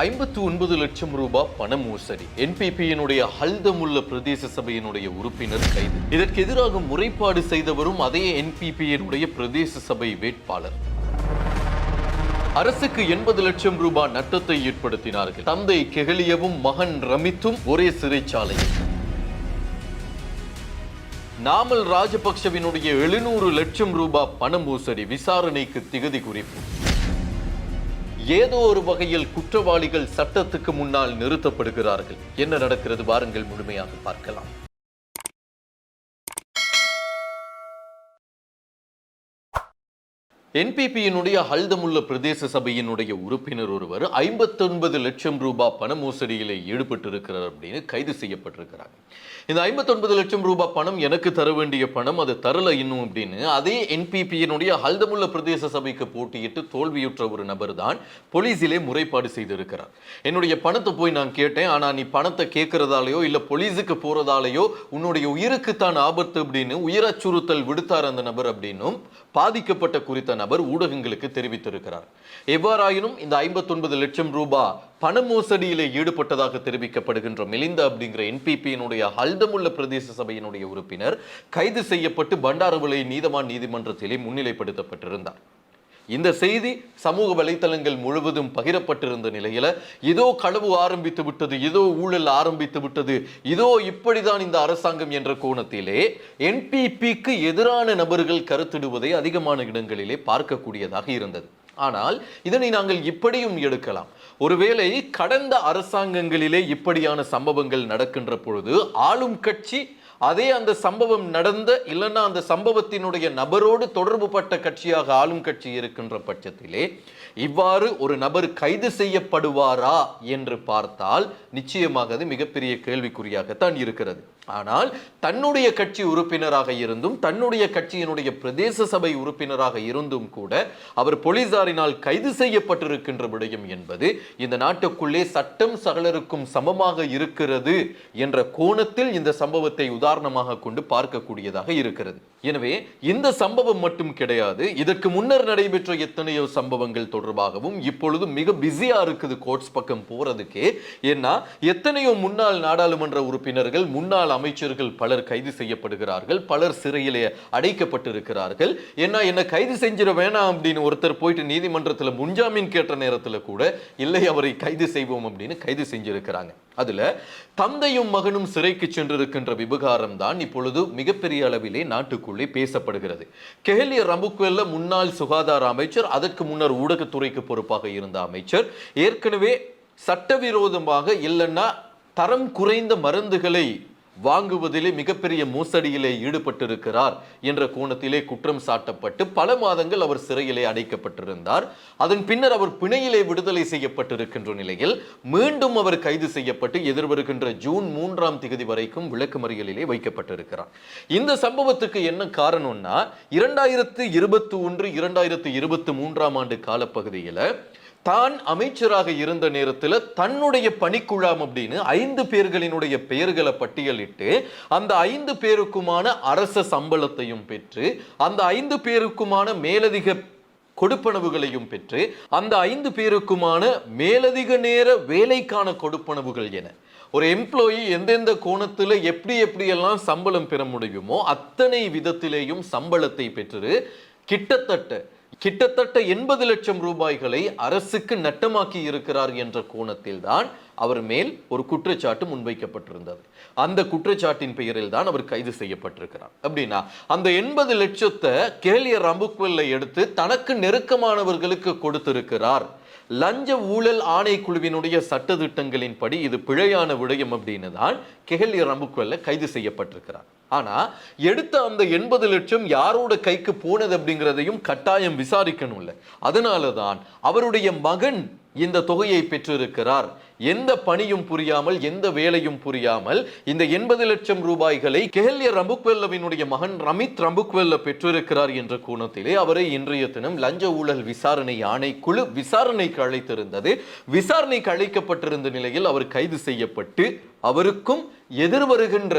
ஐம்பத்து ஒன்பது லட்சம் ரூபாய் பண மோசடி. என்பிபியினுடைய ஹல்தமுல்ல பிரதேச சபையினுடைய உறுப்பினர் கைது. இதற்கு எதிராக முறைப்பாடு செய்தவரும் அதே என்பிபியினுடைய பிரதேச சபை வேட்பாளர். அரசுக்கு எண்பது லட்சம் ரூபாய் நட்டத்தை ஏற்படுத்தினார்கள். தந்தை கெகலியவும் மகன் ரமித்தும் ஒரே சிறைச்சாலையில். நாமல் ராஜபக்சவினுடைய எழுநூறு லட்சம் ரூபாய் பண மோசடி விசாரணைக்கு திகதி குறிப்பு. ஏதோ ஒரு வகையில் குற்றவாளிகள் சட்டத்துக்கு முன்னால் நிறுத்தப்படுகிறார்கள். என்ன நடக்கிறது? வாருங்கள் முழுமையாக பார்க்கலாம். என்பிபியினுடைய ஹல்தமுல்ல பிரதேச சபையினுடைய உறுப்பினர் ஒருவர் ஐம்பத்தொன்பது லட்சம் ரூபாய் பண மோசடியில் ஈடுபட்டிருக்கிறார் அப்படின்னு கைது செய்யப்பட்டிருக்கிறாங்க. இந்த ஐம்பத்தொன்பது லட்சம் ரூபாய் பணம் எனக்கு தர வேண்டிய பணம் அது தரல இன்னும் அப்படின்னு அதே என்பிபியினுடைய ஹல்தமுல்ல பிரதேச சபைக்கு போட்டியிட்டு தோல்வியுற்ற ஒரு நபர் தான் போலீஸிலே முறைப்பாடு செய்திருக்கிறார். என்னுடைய பணத்தை போய் நான் கேட்டேன். ஆனால் நீ பணத்தை கேட்கறதாலேயோ இல்லை போலீஸுக்கு போகிறதாலேயோ உன்னுடைய உயிருக்குத்தான் ஆபத்து அப்படின்னு உயிர் அச்சுறுத்தல் விடுத்தார் அந்த நபர் அப்படின்னும் பாதிக்கப்பட்ட குறித்த நபர் ஊடகங்களுக்கு தெரிவித்திருக்கிறார். எவ்வாறாயினும் இந்த ஐம்பத்தொன்பது லட்சம் ரூபாய் பண மோசடியிலே ஈடுபட்டதாக தெரிவிக்கப்படுகின்ற மிலிந்த அப்படிங்கிற என்பிபியினுடைய ஹல்தமுல்ல பிரதேச சபையினுடைய உறுப்பினர் கைது செய்யப்பட்டு பண்டாரவிளை நீதவான் நீதிமன்றத்திலே முன்னிலைப்படுத்தப்பட்டிருந்தார். இந்த செய்தி சமூக வலைத்தளங்கள் முழுவதும் பகிரப்பட்டிருந்த நிலையில இதோ களவு ஆரம்பித்து விட்டது இதோ ஊழல் ஆரம்பித்து விட்டது இதோ இப்படிதான் இந்த அரசாங்கம் என்ற கோணத்திலே என்பிபிக்கு எதிரான நபர்கள் கருத்திடுவதை அதிகமான இடங்களிலே பார்க்கக்கூடியதாக இருந்தது. ஆனால் இதனை நாங்கள் இப்படியும் எடுக்கலாம். ஒருவேளை கடந்த அரசாங்கங்களிலே இப்படியான சம்பவங்கள் நடக்கின்ற பொழுது ஆளும் கட்சி அதே அந்த சம்பவம் நடந்த இல்லைன்னா அந்த சம்பவத்தினுடைய நபரோடு தொடர்பு பட்ட கட்சியாக ஆளும் கட்சி இருக்கின்ற பட்சத்திலே இவ்வாறு ஒரு நபர் கைது செய்யப்படுவாரா என்று பார்த்தால் நிச்சயமாக அது மிகப்பெரிய கேள்விக்குறியாகத்தான் இருக்கிறது. ஆனால் தன்னுடைய கட்சி உறுப்பினராக இருந்தும் தன்னுடைய கட்சியினுடைய பிரதேச சபை உறுப்பினராக இருந்தும் கூட அவர் போலீசாரினால் கைது செய்யப்பட்டிருக்கின்ற விடயம் என்பது இந்த நாட்டுக்குள்ளே சட்டம் சகலருக்கும் சமமாக இருக்கிறது என்ற கோணத்தில் இந்த சம்பவத்தை உதாரணமாக கொண்டு பார்க்கக்கூடியதாக இருக்கிறது. எனவே இந்த சம்பவம் மட்டும் கிடையாது இதற்கு முன்னர் நடைபெற்ற எத்தனையோ சம்பவங்கள் தொடர்பாகவும் இப்பொழுது மிக பிஸியா இருக்குது கோர்ட்ஸ் பக்கம் போறதுக்கே. ஏன்னா எத்தனையோ முன்னாள் நாடாளுமன்ற உறுப்பினர்கள் முன்னாள் அமைச்சர்கள் பலர் கைது செய்யப்படுகிறார்கள் பலர் சிறையிலே அடைக்கப்பட்டிருக்கிறார்கள். ஏன்னா என்ன கைது செஞ்சிட வேணாம் அப்படின்னு ஒருத்தர் போயிட்டு நீதிமன்றத்தில் முன்ஜாமீன் கேட்ட நேரத்தில் கூட இல்லை அவரை கைது செய்வோம் அப்படின்னு கைது செஞ்சிருக்கிறாங்க. அதுல தந்தையும் மகனும் சிறைக்கு சென்றிருக்கின்ற விவகாரம் தான் இப்பொழுது மிகப்பெரிய அளவிலே நாட்டுக்குள்ளே பேசப்படுகிறது. கெஹலி ரம்புக்வெல்ல முன்னாள் சுகாதார அமைச்சர் அதற்கு முன்னர் ஊடகத்துறைக்கு பொறுப்பாக இருந்த அமைச்சர் ஏற்கனவே சட்டவிரோதமாக இல்லைன்னா தரம் குறைந்த மருந்துகளை வாங்குவதிலே மிகப்பெரிய மோசடியிலே ஈடுபட்டிருக்கிறார் என்ற கோணத்திலே குற்றம் சாட்டப்பட்டு பல மாதங்கள் அவர் சிறையிலே அடைக்கப்பட்டிருந்தார். அதன் பின்னர் அவர் பிணையிலே விடுதலை செய்யப்பட்டிருக்கின்ற நிலையில் மீண்டும் அவர் கைது செய்யப்பட்டு எதிர்வருகின்ற ஜூன் மூன்றாம் திகதி வரைக்கும் விளக்குமறியலிலே வைக்கப்பட்டிருக்கிறார். இந்த சம்பவத்துக்கு என்ன காரணம்னா இரண்டாயிரத்து இருபத்தி ஒன்று இரண்டாயிரத்து இருபத்தி மூன்றாம் ஆண்டு காலப்பகுதியில் தான் அமைச்சராக இருந்த நேரத்தில் தன்னுடைய பணிக்குழாம் அப்படின்னு ஐந்து பேர்களினுடைய பெயர்களை பட்டியலிட்டு அந்த ஐந்து பேருக்குமான அரச சம்பளத்தையும் பெற்று அந்த ஐந்து பேருக்குமான மேலதிக கொடுப்பனவுகளையும் பெற்று அந்த ஐந்து பேருக்குமான மேலதிக நேர வேலைக்கான கொடுப்பனவுகள் என. ஒரு எம்ப்ளாயி எந்தெந்த கோணத்தில் எப்படி எப்படியெல்லாம் சம்பளம் பெற முடியுமோ அத்தனை விதத்திலேயும் சம்பளத்தை பெற்று கிட்டத்தட்ட கிட்டத்தட்ட எண்பது லட்சம் ரூபாய்களை அரசுக்கு நட்டமாக்கி இருக்கிறார் என்ற கோணத்தில் தான் அவர் மேல் ஒரு குற்றச்சாட்டு முன்வைக்கப்பட்டிருந்தது. அந்த குற்றச்சாட்டின் பெயரில் தான் அவர் கைது செய்யப்பட்டிருக்கிறார். அப்படின்னா அந்த எண்பது லட்சத்தை கேலிய ரம்புக்வெல்ல எடுத்து தனக்கு நெருக்கமானவர்களுக்கு கொடுத்திருக்கிறார். லஞ்ச ஊழல் ஆணைக்குழுவினுடைய சட்டத்திட்டங்களின்படி இது பிழையான விடயம் அப்படின்னு தான் கெஹலிய ரம்புக்வெல்ல கைது செய்யப்பட்டிருக்கிறார். ஆனால் எடுத்த அந்த எண்பது லட்சம் யாரோட கைக்கு போனது அப்படிங்கிறதையும் கட்டாயம் விசாரிக்கணும்ல. அதனால தான் அவருடைய மகன் இந்த தொகையை பெற்றிருக்கிறார். எந்த பணியும் புரியாமல் எந்த வேலையும் புரியாமல் இந்த எண்பது லட்சம் ரூபாய்களை கெஹல்ய ரம்புக்வெல்லவினுடைய மகன் ரமித் ரம்புக்வெல்ல பெற்றிருக்கிறார் என்ற கோணத்திலே அவரை இன்றைய தினம் லஞ்ச ஊழல் விசாரணை ஆணைக்குழு விசாரணைக்கு அழைத்திருந்தது. விசாரணைக்கு அழைக்கப்பட்டிருந்த நிலையில் அவர் கைது செய்யப்பட்டு அவருக்கும் எதிர்வருகின்ற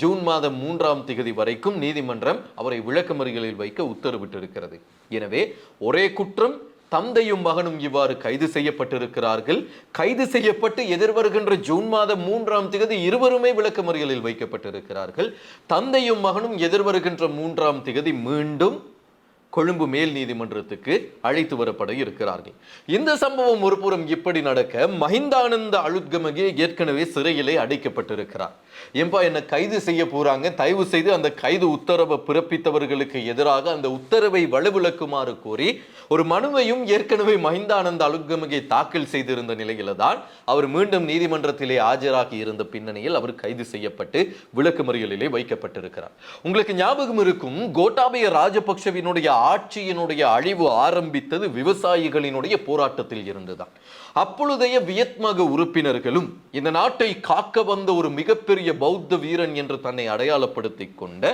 ஜூன் மாதம் மூன்றாம் திகதி வரைக்கும் நீதிமன்றம் அவரை விளக்கமறிகளில் வைக்க உத்தரவிட்டிருக்கிறது. எனவே ஒரே குற்றம் தந்தையும் மகனும் இவ்வாறு கைது செய்யப்பட்டிருக்கிறார்கள். கைது செய்யப்பட்டு எதிர்வருகின்ற ஜூன் மாதம் மூன்றாம் திகதி இருவருமே விளக்கமறியலில் வைக்கப்பட்டிருக்கிறார்கள். தந்தையும் மகனும் எதிர்வருகின்ற மூன்றாம் திகதி மீண்டும் கொழும்பு மேல் நீதிமன்றத்துக்கு அழைத்து வரப்பட இருக்கிறார்கள். இந்த சம்பவம் ஒருபுறம் இப்படி நடக்க மஹிந்தானந்த அழுத்கமகே ஏற்கனவே சிறையிலே அடைக்கப்பட்டிருக்கிறார். ஏன்பா என்ன கைது செய்ய போறாங்க? தயவு செய்து அந்த கைது உத்தரவை பிறப்பித்தவர்களுக்கு எதிராக அந்த உத்தரவை வலுவிளக்குமாறு கோரி ஒரு மனுவையும் ஏற்கனவே மஹிந்தானந்த அழுத்கமகே தாக்கல் செய்திருந்த நிலையில தான் அவர் மீண்டும் நீதிமன்றத்திலே ஆஜராகி இருந்த பின்னணியில் அவர் கைது செய்யப்பட்டு விளக்குமறியலிலே வைக்கப்பட்டிருக்கிறார். உங்களுக்கு ஞாபகம் இருக்கும் கோட்டாபய ராஜபக்ஷவினுடைய ஆட்சியினுடைய அழிவு ஆரம்பித்தது விவசாயிகளினுடைய போராட்டத்தில் இருந்துதான். அப்பொழுதைய வியத்மக உறுப்பினர்களும் இந்த நாட்டை காக்க வந்த ஒரு மிகப்பெரிய பௌத்த வீரன் என்று தன்னை அடையாளப்படுத்தி கொண்ட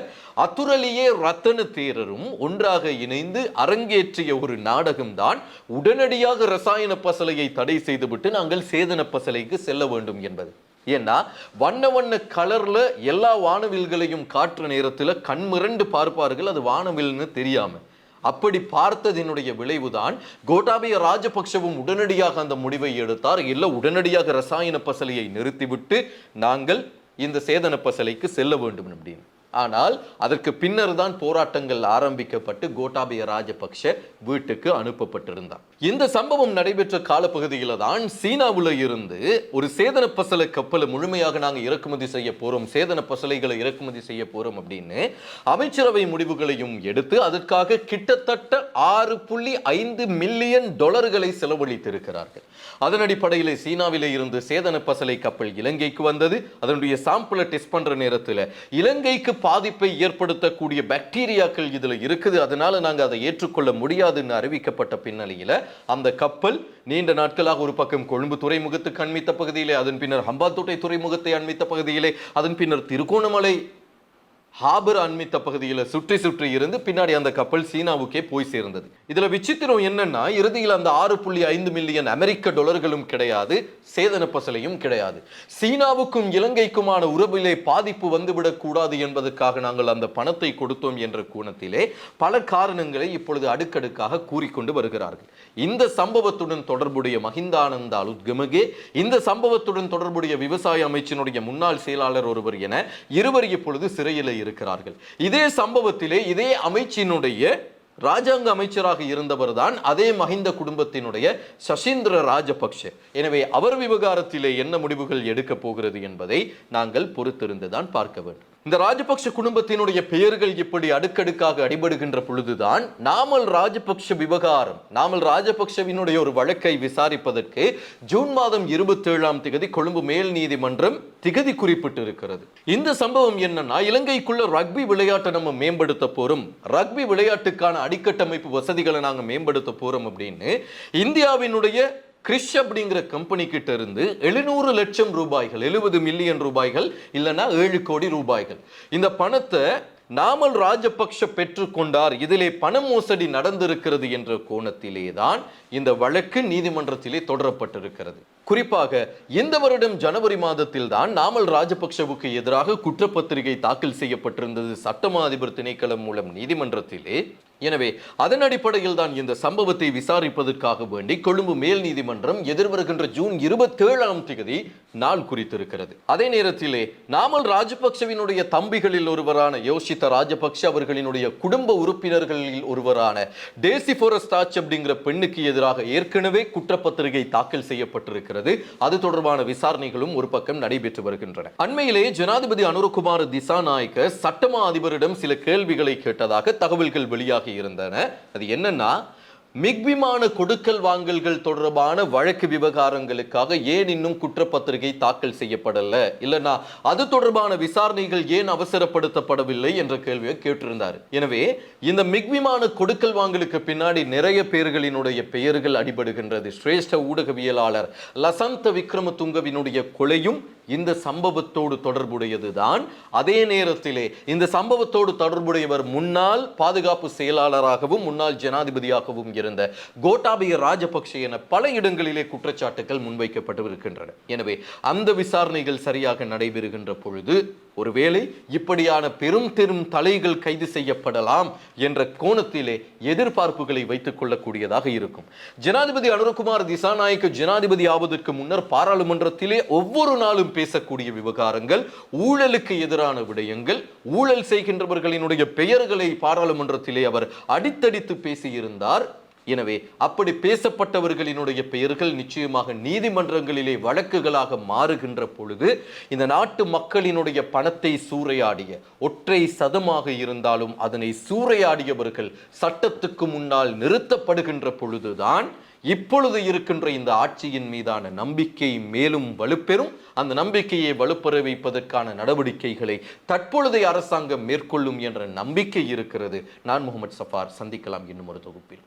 அத்துரலியே ரத்தன தேரரும் ஒன்றாக இணைந்து அரங்கேற்றிய ஒரு நாடகம்தான் உடனடியாக ரசாயன பசலையை தடை செய்துவிட்டு நாங்கள் சேதன பசலைக்கு செல்ல வேண்டும் என்பது. ஏன்னா வண்ண வண்ண கலர்ல எல்லா வானவில்களையும் காற்று நேரத்தில் கண்மிரண்டு பார்ப்பார்கள் அது வானவில்னு தெரியாமல் அப்படி பார்த்ததினுடைய விளைவுதான் கோட்டாபய ராஜபக்ஷவும் உடனடியாக அந்த முடிவை எடுத்தார். இல்லை உடனடியாக ரசாயன பசலையை நிறுத்திவிட்டு நாங்கள் இந்த சேதன பசலைக்கு செல்ல வேண்டும் அப்படின்னு. ஆனால் அதற்கு பின்னர் தான் போராட்டங்கள் ஆரம்பிக்கப்பட்டு கோட்டாபய ராஜபக்ஷ வீட்டுக்கு அனுப்பப்பட்டிருந்தார் இந்த சம்பவம் நடைபெற்ற காலப்பகுதியில தான் சீனாவில் இருந்து ஒரு சேதன பசலை கப்பலை முழுமையாக நாங்க இறக்குமதி செய்ய போறோம் சேதன பசலைகளை இறக்குமதி செய்ய போறோம் அப்படின்னு அமைச்சரவை முடிவுகளையும் எடுத்து அதற்காக கிட்டத்தட்ட ஆறு புள்ளி ஐந்து மில்லியன் டாலர்களை செலவழித்திருக்கிறார்கள். அதன் அடிப்படையில் சீனாவில் இருந்து சேதன பசலை கப்பல் இலங்கைக்கு வந்தது. அதனுடைய சாம்பிளை டெஸ்ட் பண்ற நேரத்தில் இலங்கைக்கு பாதிப்பை ஏற்படுத்தக்கூடிய பாக்டீரியாக்கள் இதில் இருக்குது. அதனால நாங்கள் அதை ஏற்றுக்கொள்ள முடியாதுன்னு அறிவிக்கப்பட்ட பின்னணியில் அந்த கப்பல் நீண்ட நாட்களாக ஒரு பக்கம் கொழும்பு துறைமுகத்துக்கு அண்மித்த பகுதியிலே அதன் பின்னர் ஹம்பாத்தோட்டை துறைமுகத்தை அண்மித்த பகுதியிலே அதன் பின்னர் திருகோணமலை ஹாபர் அண்மித்த பகுதியில் சுற்றி சுற்றி இருந்து பின்னாடி அந்த கப்பல் சீனாவுக்கே போய் சேர்ந்தது. இதுல விசித்திரம் என்னன்னா இறுதியில் அந்த ஆறு புள்ளி ஐந்து மில்லியன் அமெரிக்க டாலர்களும் கிடையாது சேதன பசலையும் கிடையாது. சீனாவுக்கும் இலங்கைக்குமான உறவிலே பாதிப்பு வந்துவிடக்கூடாது என்பதற்காக நாங்கள் அந்த பணத்தை கொடுத்தோம் என்ற கோணத்திலே பல காரணங்களை இப்பொழுது அடுக்கடுக்காக கூறிக்கொண்டு வருகிறார்கள். இந்த சம்பவத்துடன் தொடர்புடைய மஹிந்தானந்த அலுத்கமகே இந்த சம்பவத்துடன் தொடர்புடைய விவசாய அமைச்சினுடைய முன்னாள் செயலாளர் ஒருவர் என இருவர் இப்பொழுது சிறையில் இருக்கிறார்கள் இதே சம்பவத்திலே இதே அமைச்சினுடைய ராஜாங்க அமைச்சராக இருந்தவர் தான் அதே மஹிந்த குடும்பத்தினுடைய சசீந்திர ராஜபக்ஷ. எனவே அவர் விவகாரத்திலே என்ன முடிவுகள் எடுக்க போகிறது என்பதை நாங்கள் பொறுத்திருந்துதான் பார்க்க வேண்டும். இந்த ராஜபக்ஷ குடும்பத்தினுடைய பெயர்கள் இப்படி அடுக்கடுக்காக அடிபடுகின்ற பொழுதுதான் நாமல் ராஜபக்ஷ விவகாரம் நாமல் ராஜபக்ஷவினுடைய ஒரு வழக்கை விசாரிப்பதற்கு ஜூன் மாதம் இருபத்தேழாம் திகதி கொழும்பு மேல் நீதிமன்றம் திகதி குறிப்பிட்டு இருக்கிறது இந்த சம்பவம் என்னன்னா இலங்கைக்குள்ள ரக்பி விளையாட்டை நம்ம மேம்படுத்த போறோம். ரக்பி விளையாட்டுக்கான அடிக்கட்டமைப்பு வசதிகளை நாங்கள் மேம்படுத்த போறோம் அப்படின்னு இந்தியாவினுடைய கிறிஷ் அப்படிங்கிற கம்பெனி கிட்ட இருந்து எழுநூறு லட்சம் ரூபாய்கள் எழுபது மில்லியன் ரூபாய்கள் இல்லைன்னா ஏழு கோடி ரூபாய்கள். இந்த பணத்தை நாமல் ராஜபக்ஷ பெற்றுக்கொண்டார். இதிலே பண மோசடி நடந்திருக்கிறது என்ற கோணத்திலே தான் இந்த வழக்கு நீதிமன்றத்திலே தொடரப்பட்டிருக்கிறது. குறிப்பாக இந்த வருடம் ஜனவரி மாதத்தில் தான் நாமல் ராஜபக்ஷவுக்கு எதிராக குற்றப்பத்திரிகை தாக்கல் செய்யப்பட்டிருந்தது சட்டமா அதிபர் திணைக்களம் மூலம் நீதிமன்றத்திலே. எனவே அதன் அடிப்படையில் தான் இந்த சம்பவத்தை விசாரிப்பதற்காக வேண்டி கொழும்பு மேல் நீதிமன்றம் எதிர்வருகின்ற ஜூன் இருபத்தேழாம் தேதி நாள் குறித்திருக்கிறது. அதே நேரத்திலே நாமல் ராஜபக்சவினுடைய தம்பிகளில் ஒருவரான யோசித்த ராஜபக்ஷ அவர்களினுடைய குடும்ப உறுப்பினர்களில் ஒருவரான டேசி தாச் அப்படிங்கிற பெண்ணுக்கு எதிராக ஏற்கனவே குற்றப்பத்திரிகை தாக்கல் செய்யப்பட்டிருக்கிறது. அது தொடர்பான விசாரணைகளும் ஒரு பக்கம் நடைபெற்று வருகின்றன. அண்மையிலே ஜனாதிபதி அனுரகுமார் திசாநாயக்க சட்டமா அதிபரிடம் சில கேள்விகளை கேட்டதாக தகவல்கள் வெளியாகி இருந்தன. அது என்னன்னா மிக் விமான கொடுக்கல் வாங்கல்கள் தொடர்பான வழக்கு விவகாரங்களுக்காக ஏன் இன்னும் குற்றப்பத்திரிகை தாக்கல் செய்யப்படல? இல்லைனா அது தொடர்பான விசாரணைகள் ஏன் அவசரப்படுத்தப்படவில்லை என்ற கேள்வியை கேட்டிருந்தார். எனவே இந்த மிக் விமான கொடுக்கல் வாங்கலுக்கு பின்னாடி நிறைய பேர்களினுடைய பெயர்கள் அடிபடுகின்றது. சிரேஷ்ட ஊடகவியலாளர் லசந்த விக்ரமதுங்கவினுடைய கொலையும் இந்த சம்பவத்தோடு தொடர்புடையதுதான். அதே நேரத்திலே இந்த சம்பவத்தோடு தொடர்புடையவர் முன்னாள் பாதுகாப்பு செயலாளராகவும் முன்னாள் ஜனாதிபதியாகவும் இருந்த கோட்டாபய ராஜபக்ஷ என பல இடங்களிலே குற்றச்சாட்டுகள் முன்வைக்கப்பட்டு இருக்கின்றன எனவே அந்த விசாரணைகள் சரியாக நடைபெறுகின்ற பொழுது ஒருவேளை இப்படியான பெரும் பெரும் தலைகள் கைது செய்யப்படலாம் என்ற கோணத்திலே எதிர்பார்ப்புகளை வைத்துக் கொள்ளக்கூடியதாக இருக்கும். ஜனாதிபதி அனுரகுமார் திசாநாயக்க ஜனாதிபதி ஆவதற்கு முன்னர் பாராளுமன்றத்திலே ஒவ்வொரு நாளும் பேசக்கூடிய விவகாரங்கள் ஊழலுக்கு எதிரான விடயங்கள் ஊழல் செய்கின்றவர்களினுடைய பெயர்களை பாராளுமன்றத்திலே அவர் அடித்தடித்து பேசியிருந்தார். எனவே அப்படி பேசப்பட்டவர்களினுடைய பெயர்கள் நிச்சயமாக நீதிமன்றங்களிலே வழக்குகளாக மாறுகின்ற பொழுது இந்த நாட்டு மக்களினுடைய பணத்தை சூறையாடிய ஒற்றை சதமாக இருந்தாலும் அதனை சூறையாடியவர்கள் சட்டத்துக்கு முன்னால் நிறுத்தப்படுகின்ற பொழுதுதான் இப்பொழுது இருக்கின்ற இந்த ஆட்சியின் மீதான நம்பிக்கை மேலும் வலுப்பெறும். அந்த நம்பிக்கையை வலுப்பெற வைப்பதற்கான நடவடிக்கைகளை தற்பொழுதைய அரசாங்கம் மேற்கொள்ளும் என்ற நம்பிக்கை இருக்கிறது. நான் முகமது சஃபார். சந்திக்கலாம். இன்னும் ஒரு தொகுப்பில்.